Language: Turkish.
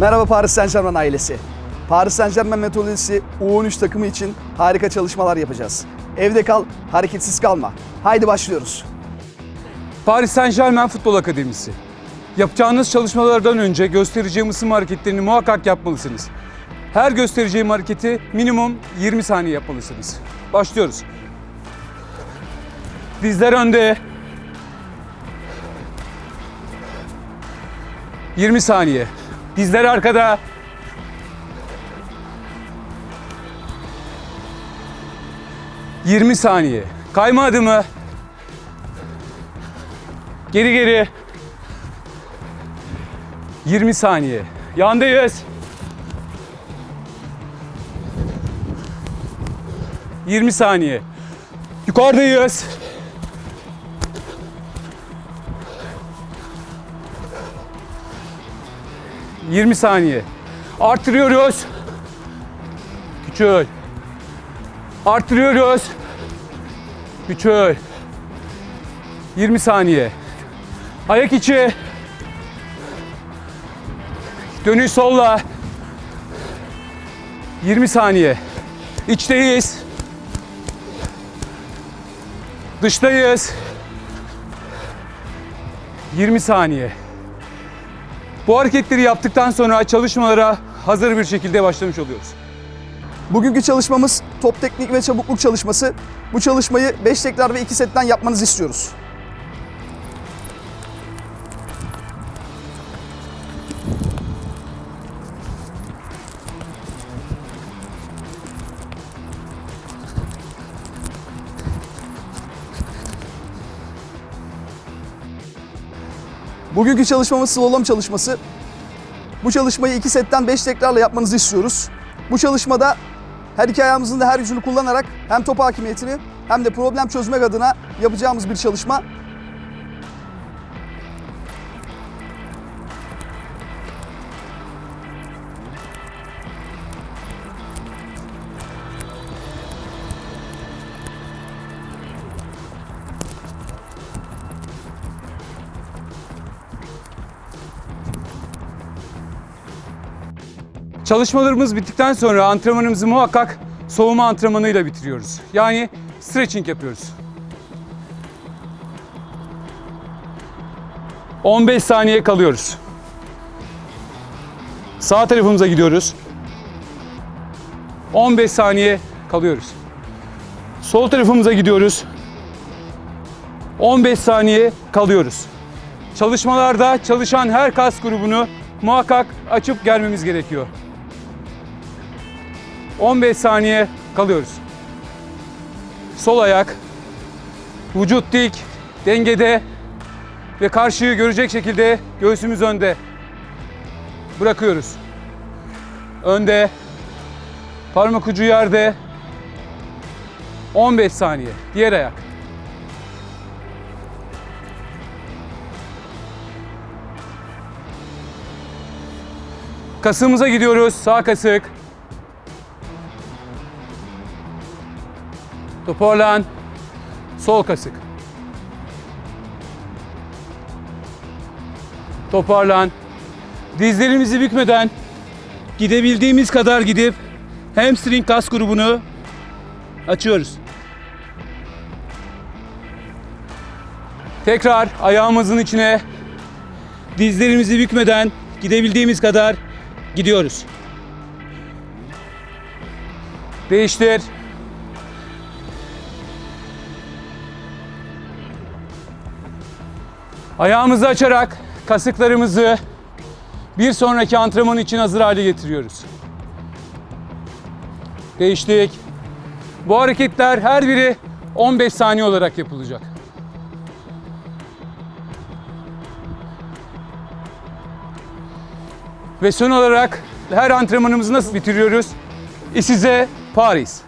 Merhaba Paris Saint Germain ailesi. Paris Saint Germain metodolojisi U13 takımı için harika çalışmalar yapacağız. Evde kal, hareketsiz kalma. Haydi başlıyoruz. Paris Saint Germain Futbol Akademisi. Yapacağınız çalışmalardan önce göstereceğim ısınma hareketlerini muhakkak yapmalısınız. Her göstereceğim hareketi minimum 20 saniye yapmalısınız. Başlıyoruz. Dizler önde. 20 saniye. Dizler arkada. ...20 saniye. Kayma adımı. Geri geri. 20 saniye. Yandayız. 20 saniye. Yukarıdayız. ...20 saniye. Artırıyoruz. Küçül. Artırıyoruz. Küçül. 20 saniye. Ayak içi. Dönüş solla. 20 saniye. İçteyiz. Dıştayız. 20 saniye. Bu hareketleri yaptıktan sonra çalışmalara hazır bir şekilde başlamış oluyoruz. Bugünkü çalışmamız top teknik ve çabukluk çalışması. Bu çalışmayı 5 tekrar ve 2 setten yapmanızı istiyoruz. Bugünkü çalışmamız slalom çalışması. Bu çalışmayı 2 setten 5 tekrarla yapmanızı istiyoruz. Bu çalışmada her iki ayağımızın da her gücünü kullanarak hem top hakimiyetini hem de problem çözmek adına yapacağımız bir çalışma. Çalışmalarımız bittikten sonra antrenmanımızı muhakkak soğuma antrenmanıyla bitiriyoruz. Yani stretching yapıyoruz. 15 saniye kalıyoruz. Sağ tarafımıza gidiyoruz. 15 saniye kalıyoruz. Sol tarafımıza gidiyoruz. 15 saniye kalıyoruz. Çalışmalarda çalışan her kas grubunu muhakkak açıp gelmemiz gerekiyor. 15 saniye kalıyoruz. Sol ayak, vücut dik, dengede ve karşıyı görecek şekilde göğsümüz önde. Bırakıyoruz. Önde, parmak ucu yerde. 15 saniye. Diğer ayak. Kasığımıza gidiyoruz. Sağ kasık. Toparlan. Sol kasık. Toparlan. Dizlerimizi bükmeden gidebildiğimiz kadar gidip hamstring kas grubunu açıyoruz. Tekrar ayağımızın içine dizlerimizi bükmeden gidebildiğimiz kadar gidiyoruz. Değiştir. Ayağımızı açarak kasıklarımızı bir sonraki antrenman için hazır hale getiriyoruz. Değiştik. Bu hareketler her biri 15 saniye olarak yapılacak. Ve son olarak her antrenmanımızı nasıl bitiriyoruz? İsize Paris.